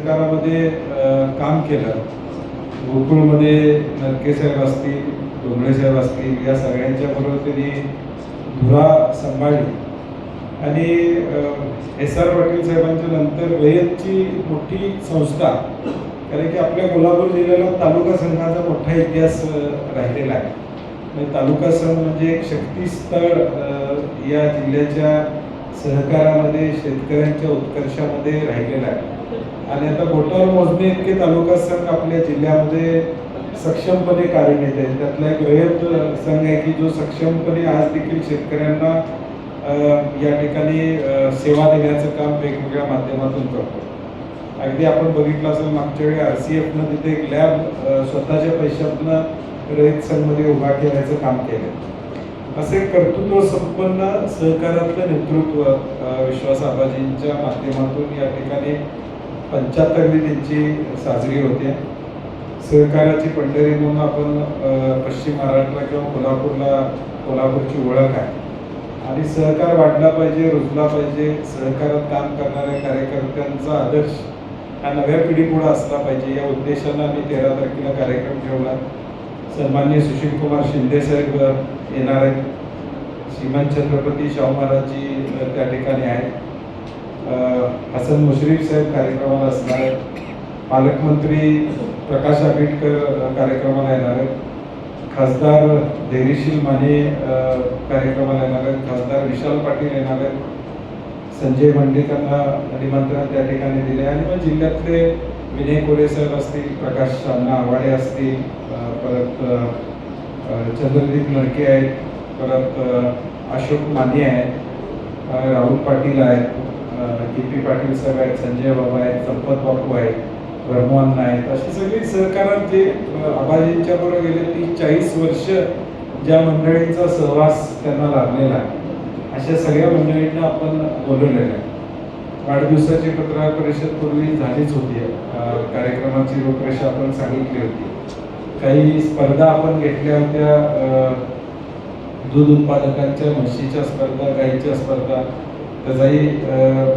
सरकारामध्ये काम केलं. गोकुळमध्ये नरके साहेब असतील डोंगळे साहेब असतील या सगळ्यांच्या बरोबर त्यांनी धुरा सांभाळली. आणि एस आर पाटील साहेबांच्या नंतर रयतची मोठी संस्था कारण की आपल्या कोल्हापूर जिल्ह्याला तालुका संघाचा मोठा इतिहास राहिलेला आहे. म्हणजे तालुका संघ म्हणजे एक शक्तीस्थळ या जिल्ह्याच्या सहकारामध्ये शेतकऱ्यांच्या उत्कर्षामध्ये राहिलेला आहे. आणि आता बोटावर मोजणे इतके तालुका संघ आपल्या जिल्ह्यामध्ये सक्षमपणे कार्य कार्यान्वित आहे त्यातला एक रयत संघ आहे की जो सक्षमपणे आज देखील शेतकऱ्यांना या ठिकाणी सेवा देण्याचं काम वेगवेगळ्या माध्यमातून करतो. अगदी आपण बघितलं असेल मागच्या वेळी आर सी एफनं तिथे एक लॅब स्वतःच्या पैशातनं रयत संघमध्ये उभा ठेवायचं काम केलं असे कर्तृत्व संपन्न सहकारातलं नेतृत्व विश्वास आबाजींच्या माध्यमातून या ठिकाणी पंच्याहत्तरवी त्यांची साजरी होते. सहकाराची पंढरी म्हणून आपण पश्चिम महाराष्ट्र किंवा कोल्हापूरला कोल्हापूरची ओळख आहे. आणि सहकार वाढला पाहिजे रुजला पाहिजे. सहकारात काम करणाऱ्या कार्यकर्त्यांचा आदर्श हा नव्या पिढीपुढे असला पाहिजे. या उद्देशानं आम्ही तेरा तारखेला कार्यक्रम ठेवला. सन्मान्य सुशीलकुमार शिंदे साहेब येणार आहेत. श्रीमान छत्रपती शाहू महाराजजी त्या ठिकाणी आहेत. हसन मुश्रीफ साहेब कार्यक्रमाला असणार आहेत. पालकमंत्री प्रकाश आंबेडकर कार्यक्रमाला येणार आहेत. खासदार धैर्यशील माने कार्यक्रमाला येणार आहेत. खासदार विशाल पाटील येणार आहेत. संजय मंडेकरांना निमंत्रण त्या ठिकाणी दिले. आणि मग जिल्ह्यातले विनय कोरे साहेब असतील प्रकाश अण्णा आवाडे असतील परत चंद्रदीप नडके आहेत परत अशोक माने आहेत राहुल पाटील आहेत. के पी पाटील साहेब आहेत संजय बाबा आहेत संपत बापू आहेत ब्रह्मवान आहेत अशी सगळी सहकारात जे आबाजींच्या बरोबर गेले तीस चाळीस वर्ष ज्या मंडळींचा सहवास त्यांना लाभलेला आहे अशा सगळ्या मंडळींना आपण बोलवलेलं आहे. वाढदिवसाची पत्रकार परिषद पूर्वी झालीच होती कार्यक्रमाची रूपरेषा आपण सांगितली होती. काही स्पर्धा आपण घेतल्या होत्या दूध उत्पादकांच्या म्हशीच्या स्पर्धा गाईच्या स्पर्धा त्याचाही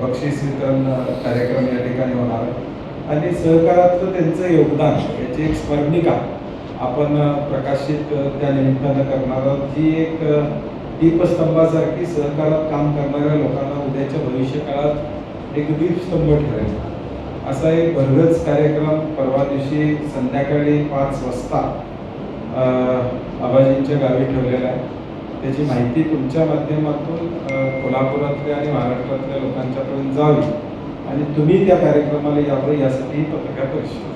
बक्षीस वितरण कार्यक्रम या ठिकाणी होणार. आहे आणि सहकारातलं त्यांचं योगदान याची एक स्मरणिका आपण प्रकाशित त्या निमित्तानं करणार आहोत. जी एक दीपस्तंभासारखी सहकारात काम करणाऱ्या लोकांना उद्याच्या भविष्य काळात एक दीपस्तंभ ठरेल असा एक भरगच कार्यक्रम परवा दिवशी संध्याकाळी पाच वाजता आबाजींच्या गावी ठेवलेला आहे. त्याची माहिती तुमच्या माध्यमातून कोल्हापुरातल्या आणि महाराष्ट्रातल्या लोकांच्यापर्यंत जावी. आणि तुम्ही त्या कार्यक्रमाला यावं यासाठी पत्रकार परिषद.